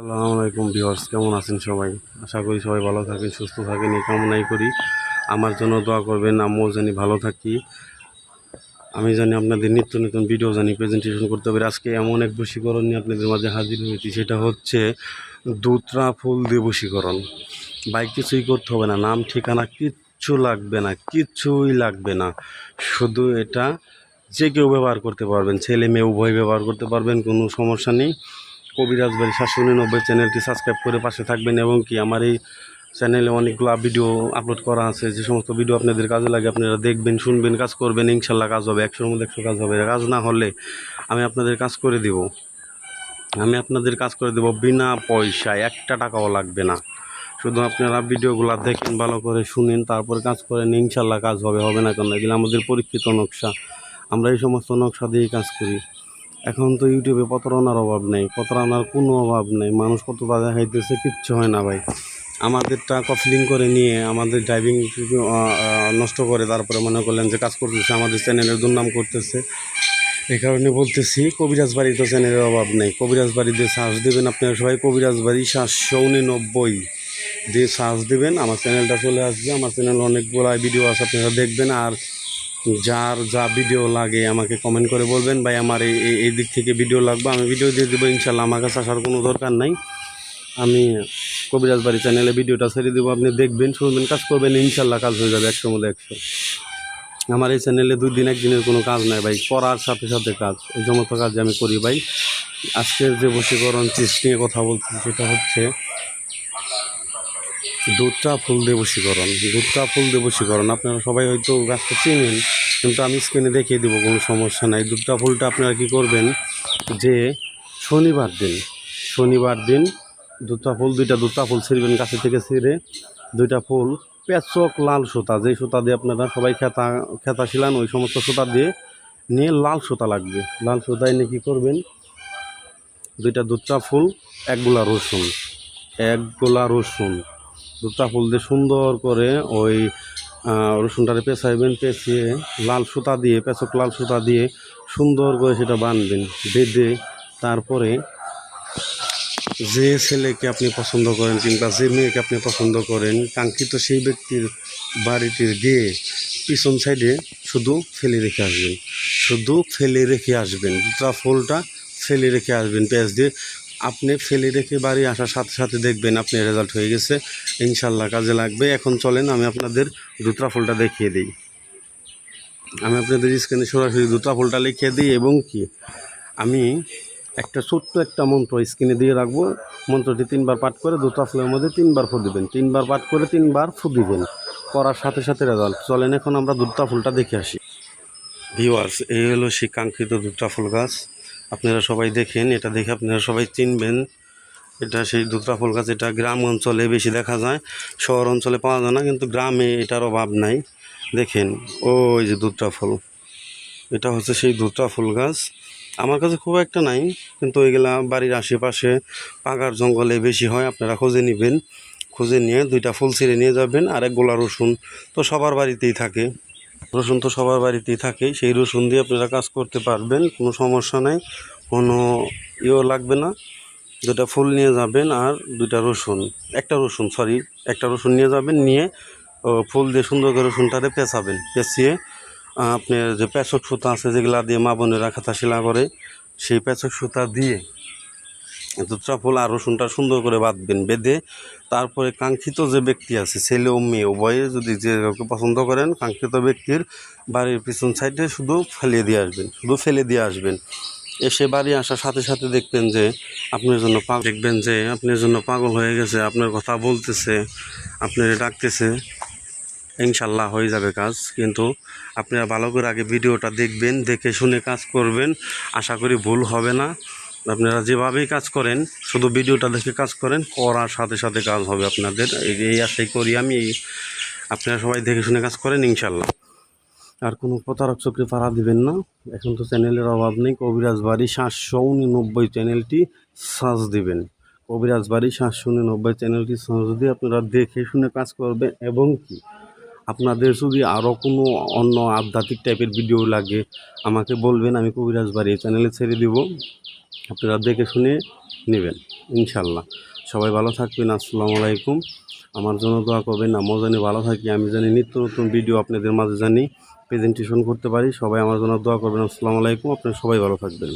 আসসালামু আলাইকুম ভিউয়ার্স, কেমন আছেন সবাই? আশা করি সবাই ভালো থাকেন, সুস্থ থাকেন, এই কামনাই করি। আমার জন্য দোয়া করবেন, আমিও জানি ভালো থাকি। আমি জানি আপনাদের নিত্য নতুন ভিডিও জানি প্রেজেন্টেশন করতে পারি আজকে এমন এক বশীকরণ নিয়ে আপনাদের মাঝে হাজির হয়েছি, সেটা হচ্ছে দুত্রা ফুল দিয়ে বশীকরণ। বাইক কিছুই করতে হবে না, নাম, ঠিকানা কিচ্ছু লাগবে না কিচ্ছুই লাগবে না। শুধু এটা যে কেউ ব্যবহার করতে পারবেন, ছেলে, মেয়ে, উভয় ব্যবহার করতে পারবেন, কোনো সমস্যা নেই। কবিরাজ বাড়ি সাতশো উননব্বই চ্যানেলটি সাবস্ক্রাইব করে পাশে থাকবেন এবং কি আমার এই চ্যানেলে অনেকগুলো ভিডিও আপলোড করা আছে। যে সমস্ত ভিডিও আপনাদের কাজে লাগে আপনারা দেখবেন, শুনবেন, কাজ করবেন, ইনশাল্লাহ কাজ হবে, একশোর মধ্যে একশো কাজ হবে। কাজ না হলে আমি আপনাদের কাজ করে দেব। আমি আপনাদের কাজ করে দেব বিনা পয়সায়। একটা টাকাও লাগবে না। শুধু আপনারা ভিডিওগুলো দেখেন, ভালো করে শুনেন, তারপর কাজ করেন, ইনশাল্লাহ কাজ হবে হবে না কেন? এগুলো আমাদের পরীক্ষিত নকশা। আমরা এই সমস্ত নকশা দিয়েই কাজ করি। এখন তো ইউটিউবে প্রতারণার অভাব নেই, প্রতারণার কোনো অভাব নেই। মানুষ কত কতটা দেখাইতেছে কিচ্ছু হয় না ভাই। আমাদেরটা কফলিং করে নিয়ে, আমাদের ড্রাইভিং নষ্ট করে, তারপরে মনে করলেন যে কাজ করতেছে, আমাদের চ্যানেলের দুর্নাম করতেছে। এই কারণে বলতেছি, কবিরাজ বাড়ি তো চ্যানেলের অভাব নেই। কবিরাজ বাড়িতে সার্চ দেবেন আপনারা সবাই, কবিরাজ বাড়ি সাতশো উননব্বই। দিয়ে সার্চ দেবেন, আমার চ্যানেলটা চলে আসবে, আমার চ্যানেলে অনেকগুলো ভিডিও আছে, আপনারা দেখবেন। আর যার যা ভিডিও লাগে আমাকে কমেন্ট করে বলবেন। ভাই, আমার এই এই- দিক থেকে ভিডিও লাগবে। আমি ভিডিও দিয়ে দেবো, ইনশাল্লাহ। আমার কাছে আসার কোনো দরকার নাই। আমি কবিরাজ বাড়ি চ্যানেলে ভিডিওটা ছেড়ে দেবো। আপনি দেখবেন, শুনবেন, কাজ করবেন, ইনশাল্লাহ কাজ হয়ে যাবে একশো মধ্যে একশো। আমার এই চ্যানেলে দুই দিন একদিনের কোনো কাজ নাই ভাই, করার সাথে সাথে কাজ। এই সমস্ত কাজ আমি করি ভাই, আজকের যে বশীকরণ চিজ নিয়ে কথা বলছি সেটা হচ্ছে দুধটা ফুল দিয়ে বশীকরণ দুধটা ফুল দিয়ে বশীকরণ আপনারা সবাই হয়তো গাছটা চিনেন, কিন্তু আমি স্ক্রিনে দেখিয়ে দেবো, কোনো সমস্যা নাই। দুধটা ফুলটা আপনারা কী করবেন যে শনিবার দিন শনিবার দিন দুধটা ফুল, দুইটা দুধটা ফুল ছিঁড়বেন গাছে থেকে ছিঁড়ে, দুইটা ফুল পেঁচক লাল সুতা, যেই সুতা দিয়ে আপনারা সবাই খেতা খেতা ছিলেন ওই সমস্ত সুতা দিয়ে নিয়ে লাল সুতা লাগবে। লাল সুতা এনে কী করবেন? দুইটা দুধটা ফুল, এক গোলা রসুন। এক গোলা রসুন। দুটা ফুল দিয়ে সুন্দর করে ওই রসুনটারে পেঁচাইবেন, পেঁচিয়ে লাল সুতা দিয়ে, পেঁচক লাল সুতা দিয়ে সুন্দর করে সেটা বাঁধবেন বেঁধে তারপরে যে ছেলেকে আপনি পছন্দ করেন কিংবা যে মেয়েকে আপনি পছন্দ করেন, কাঙ্ক্ষিত সেই ব্যক্তির বাড়িটির গিয়ে পিছন সাইডে শুধু ফেলে রেখে আসবেন। শুধু ফেলে রেখে আসবেন, দুটা ফুলটা ফেলে রেখে আসবেন পেঁয়াজ দিয়ে আপনি ফেলে রেখে বাড়ি আসার সাথে সাথে দেখবেন আপনি রেজাল্ট হয়ে গেছে। ইনশাল্লাহ কাজে লাগবে। এখন চলেন, আমি আপনাদের দুটা ফুলটা দেখিয়ে দিই। আমি আপনাদের স্ক্রিনে সরাসরি দুটা ফুলটা লিখিয়ে দিই এবং কি? আমি একটা ছোট্ট একটা মন্ত্র স্ক্রিনে দিয়ে রাখব। মন্ত্রটি তিনবার পাঠ করে দুটা ফুলের মধ্যে তিনবার ফু দিবেন। তিনবার পাঠ করে তিনবার ফু দিবেন। করার সাথে সাথে রেজাল্ট চলেন, এখন আমরা দুটা ফুলটা দেখে আসি। ভিওয়ার্স এই হলো সেই কাঙ্ক্ষিত দুটা ফুল গাছ। আপনারা সবাই দেখেন, এটা দেখে আপনারা সবাই চিনবেন। এটা সেই দুধরা ফুল গাছ, এটা গ্রাম অঞ্চলে বেশি দেখা যায়, শহর অঞ্চলে পাওয়া যায় না, কিন্তু গ্রামে এটার অভাব নাই। দেখেন ও ওই যে দুধটা ফুল, এটা হচ্ছে সেই দুধটা ফুল গাছ। আমার কাছে খুব একটা নাই, কিন্তু ওইগুলা বাড়ির আশেপাশে পাকার জঙ্গলে বেশি হয়, আপনারা খুঁজে নেবেন। খুঁজে নিয়ে দুইটা ফুল ছিঁড়ে নিয়ে যাবেন আর এক গোলা রসুন তো সবার বাড়িতেই থাকে। রসুন তো সবার বাড়িতেই থাকে, সেই রসুন দিয়ে আপনারা কাজ করতে পারবেন, কোনো সমস্যা নেই, কোনো ইয়েও লাগবে না। দুটা ফুল নিয়ে যাবেন আর দুটা রসুন, একটা রসুন সরি একটা রসুন নিয়ে যাবেন, নিয়ে ফুল দিয়ে সুন্দর করে রসুনটারে পেঁচাবেন, পেঁচিয়ে আপনার যে পেঁচক সুতা আছে যেগুলা দিয়ে মা বোনেরা খাতা শিলা করে, সেই পেঁচক সুতা দিয়ে দুটা ফুল আর রসুনটা সুন্দর করে বাঁধবেন, বেঁধে তারপরে কাঙ্ক্ষিত যে ব্যক্তি আছে, ছেলে ও মেয়ে, উভয়ে যদি যে কাউকে পছন্দ করেন, কাঙ্ক্ষিত ব্যক্তির বাড়ির পিছন সাইডে শুধু ফেলে দিয়ে আসবেন, শুধু ফেলে দিয়ে আসবেন। এসে বাড়ি আসার সাথে সাথে দেখবেন যে আপনার জন্য পাগল দেখবেন যে আপনার জন্য পাগল হয়ে গেছে, আপনার কথা বলতেছে, আপনার ডাকতেছে, ইনশাল্লাহ হয়ে যাবে কাজ। কিন্তু আপনারা ভালো করে আগে ভিডিওটা দেখবেন, দেখে শুনে কাজ করবেন, আশা করি ভুল হবে না। আপনারা যেভাবেই কাজ করেন, শুধু ভিডিওটা দেখে কাজ করেন, করার সাথে সাথে কাজ হবে আপনাদের। এই- আশাই করি আমি আপনারা সবাই দেখে শুনে কাজ করেন, ইনশাল্লাহ। আর কোনো প্রতারক চক্রে পাড়া দিবেন না। এখন তো চ্যানেলের অভাব নেই। কবিরাজ বাড়ি সাতশো উননব্বই চ্যানেলটি সার্চ দিবেন। কবিরাজ বাড়ি সাতশো উননব্বই চ্যানেলটি সার্চ দিয়ে আপনারা দেখে শুনে কাজ করবেন, এবং কি? আপনাদের যদি আরও কোনো অন্য আধ্যাত্মিক টাইপের ভিডিও লাগে, আমাকে বলবেন, আমি কবিরাজ বাড়ি চ্যানেলে ছেড়ে দিব। আপনারা দেখে শুনে নেবেন, ইনশাল্লাহ। সবাই ভালো থাকবেন, আসসালামু আলাইকুম। আমার জন্য দোয়া করবেন, আমিও জানি ভালো থাকি, আমি জানি নিত্য নতুন ভিডিও আপনাদের মাঝে জানি প্রেজেন্টেশন করতে পারি। সবাই আমার জন্য দোয়া করবেন, আসসালামু আলাইকুম। আপনারা সবাই ভালো থাকবেন।